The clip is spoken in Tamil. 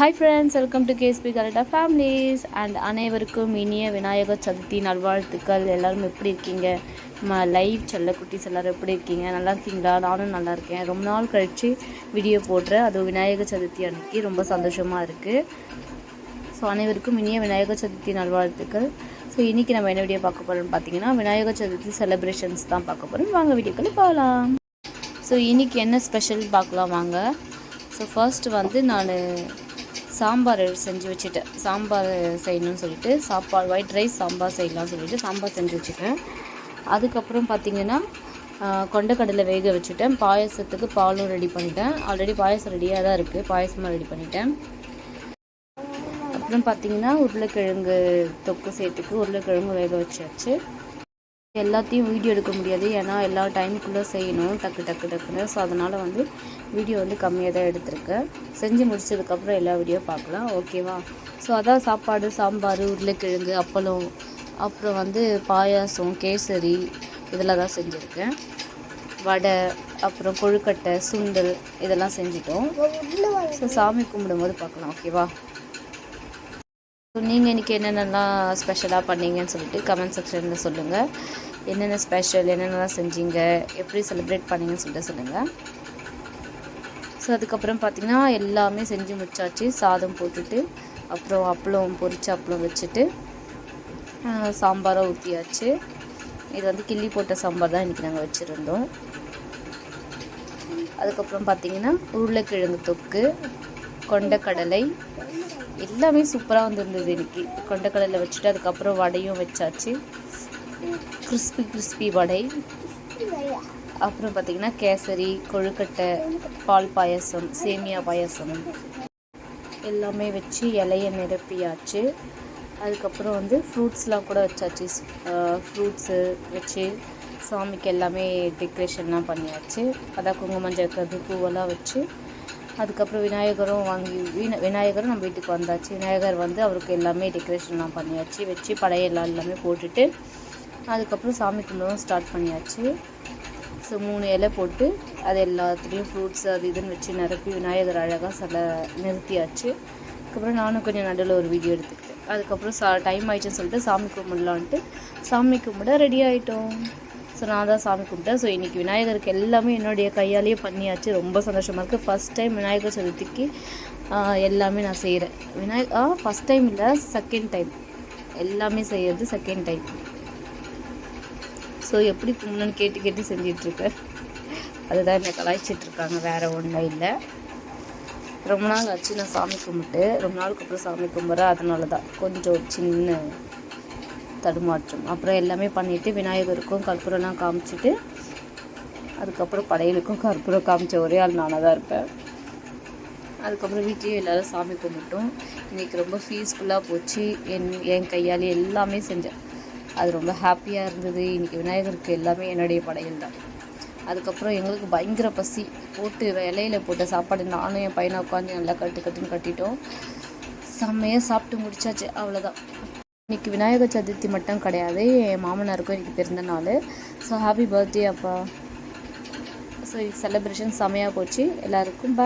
ஹாய் ஃப்ரெண்ட்ஸ் வெல்கம் டு கேஸ்பி கரெக்டாக ஃபேமிலிஸ் அண்ட் அனைவருக்கும் இனிய விநாயகர் சதுர்த்தி நல்வாழ்த்துக்கள். எல்லோரும் எப்படி இருக்கீங்க? நம்ம லைவ் செல்லக்குட்டீஸ் எல்லோரும் எப்படி இருக்கீங்க? நல்லா இருக்கீங்களா? நானும் நல்லா இருக்கேன். ரொம்ப நாள் கழித்து வீடியோ போடுறேன் அது விநாயகர் சதுர்த்தி அன்னைக்கு ரொம்ப சந்தோஷமாக இருக்குது ஸோ அனைவருக்கும் இனிய விநாயகர் சதுர்த்தி நல்வாழ்த்துக்கள். ஸோ இன்றைக்கி நம்ம என்ன வீடியோ பார்க்க போகிறோம்னு பார்த்தீங்கன்னா விநாயகர் சதுர்த்தி செலிப்ரேஷன்ஸ் தான் பார்க்க போகிறோம் வாங்க வீடியோக்களை போகலாம். ஸோ இன்றைக்கி என்ன ஸ்பெஷல் பார்க்கலாம் வாங்க. ஸோ ஃபர்ஸ்ட் வந்து நான் சாம்பார் செஞ்சு வச்சுட்டேன். சாம்பார் செய்யணும்னு சொல்லிட்டு சாப்பாடு ஒயிட் ரைஸ் சாம்பார் செய்யலாம்னு சொல்லிட்டு சாம்பார் செஞ்சு வச்சுட்டேன். அதுக்கப்புறம் பார்த்திங்கன்னா கொண்டக்கடலை வேக வச்சுட்டேன். பாயசத்துக்கு பாலும் ரெடி பண்ணிட்டேன். ஆல்ரெடி பாயசம் ரெடியாக தான் இருக்குது பாயசமாக ரெடி பண்ணிட்டேன். அப்புறம் பார்த்திங்கன்னா உருளைக்கிழங்கு தொக்கு சேர்த்துக்கு உருளைக்கிழங்கு வேக வச்சாச்சு. எல்லாத்தையும் வீடியோ எடுக்க முடியாது. ஏன்னா எல்லா டைமுக்குள்ளே செய்யணும். டக்கு டக்கு டக்குன்னு. ஸோ அதனால் வந்து வீடியோ வந்து கம்மியாக தான் எடுத்திருக்கேன். செஞ்சு முடிச்சதுக்கப்புறம் எல்லா வீடியோ பார்க்கலாம். ஓகேவா ஸோ அதான் சாப்பாடு சாம்பார் உருளைக்கிழங்கு அப்பளம் அப்புறம் வந்து பாயாசம் கேசரி இதெல்லாம் தான் செஞ்சுருக்கேன். வடை அப்புறம் கொழுக்கட்டை சுண்டல் இதெல்லாம் செஞ்சிட்டோம். ஸோ சாமி கும்பிடும்போது பார்க்கலாம். ஓகேவா ஸோ நீங்கள் இன்றைக்கி என்னென்னலாம் ஸ்பெஷலாக பண்ணீங்கன்னு சொல்லிட்டு கமெண்ட் செக்ஷனில் சொல்லுங்கள் என்னென்ன ஸ்பெஷல் என்னென்னலாம் செஞ்சீங்க எப்படி செலிப்ரேட் பண்ணீங்கன்னு சொல்லிட்டு சொல்லுங்கள் ஸோ அதுக்கப்புறம் பார்த்திங்கன்னா எல்லாமே செஞ்சு முடிச்சாச்சு. சாதம் போட்டுட்டு அப்புறம் அப்பளம் பொரிச்ச அப்பளம் வச்சுட்டு சாம்பாரை ஊற்றியாச்சு இது வந்து கிள்ளி போட்ட சாம்பார் தான் இன்றைக்கி நாங்கள் வச்சுருந்தோம். அதுக்கப்புறம் பார்த்திங்கன்னா உருளைக்கிழங்கு தொக்கு கொண்டக்கடலை எல்லாமே சூப்பராக வந்துருந்தது இன்னைக்கு. கொண்டக்கடலில் வச்சுட்டு அதுக்கப்புறம் வடையும் வச்சாச்சு. கிறிஸ்பி கிறிஸ்பி வடை. அப்புறம் பார்த்திங்கன்னா கேசரி கொழுக்கட்டை பால் பாயசம் சேமியா பாயசம். எல்லாமே வச்சு இலையை நிரப்பியாச்சு. அதுக்கப்புறம் வந்து ஃப்ரூட்ஸ்லாம் கூட வச்சாச்சு. ஃப்ரூட்ஸு வச்சு சாமிக்கு எல்லாமே டெக்கரேஷன்லாம் பண்ணியாச்சு. அதான் குங்குமம் கது பூவெல்லாம் வச்சு அதுக்கப்புறம் விநாயகரும் வாங்கி வின விநாயகரும் நம்ம வீட்டுக்கு வந்தாச்சு. விநாயகர் வந்து அவருக்கு எல்லாமே டெக்கரேஷன்லாம் பண்ணியாச்சு. வச்சு படையெல்லாம் எல்லாமே போட்டுட்டு அதுக்கப்புறம் சாமி கும்பிடவும் ஸ்டார்ட் பண்ணியாச்சு. ஸோ மூணு இலை போட்டு அது எல்லாத்துலேயும் ஃப்ரூட்ஸ் அது இதுன்னு வச்சு நிரப்பி விநாயகர் அழகாக சில நிறுத்தியாச்சு. அதுக்கப்புறம் நானும் கொஞ்சம் நடுவில் ஒரு வீடியோ எடுத்துக்கிட்டேன். அதுக்கப்புறம் சா டைம் ஆயிடுச்சுன்னு சொல்லிட்டு சாமி கும்பிடலான்ட்டு சாமி கும்பிட ரெடி ஆகிட்டோம் ஸோ நான் தான் சாமி கும்பிட்டேன். ஸோ இன்றைக்கி விநாயகருக்கு எல்லாமே என்னுடைய கையாலேயே பண்ணியாச்சு. ரொம்ப சந்தோஷமாக இருக்குது ஃபஸ்ட் டைம் விநாயகர் சதுர்த்திக்கு எல்லாமே நான் செய்கிறேன் விநாயக ஆ ஃபஸ்ட் டைம் இல்லை செகண்ட் டைம் எல்லாமே செய்கிறது செகண்ட் டைம் ஸோ எப்படி பண்ணணும்னு கேட்டு கேட்டு செஞ்சிட்ருக்கேன் அதுதான் என்னை கலாய்ச்சிட்ருக்காங்க வேறு ஒன்றும் இல்லை. ரொம்ப நாள் ஆச்சு நான் சாமி கும்பிட்டு. ரொம்ப நாளுக்கு அப்புறம் சாமி கும்பிட்றேன். அதனால தான் கொஞ்சம் சின்ன தடுமாற்றம். அப்புறம் எல்லாமே பண்ணிவிட்டு விநாயகருக்கும் கற்பூரம்லாம் காமிச்சிட்டு அதுக்கப்புறம் படையலுக்கும் கற்பூரம் காமிச்ச ஒரே ஆள் நானாக தான் இருப்பேன். அதுக்கப்புறம் வீட்லேயும் எல்லோரும் சாமி கும்பிட்டோம். இன்றைக்கி ரொம்ப ஃபீஸ்ஃபுல்லாக போச்சு. என் என் கையால் எல்லாமே செஞ்சேன். அது ரொம்ப ஹாப்பியாக இருந்தது. இன்றைக்கி விநாயகருக்கு எல்லாமே என்னுடைய படையல் தான். அதுக்கப்புறம் எங்களுக்கு பயங்கர பசி. போட்டு இலையில போட்ட சாப்பாடு நானும் என் பையனை உட்காந்து நல்லா கட்டு கட்டுன்னு கட்டிட்டோம். செம்மையாக சாப்பிட்டு முடிச்சாச்சு. அவ்வளோதான் இன்றைக்கி விநாயகர் சதுர்த்தி மட்டும் கிடையாது. என் மாமனாருக்கும் இன்றைக்கி பிறந்த நாள். ஸோ ஹாப்பி பர்த்டே அப்பா. ஸோ செலிப்ரேஷன் செமையாக போச்சு. எல்லாருக்கும்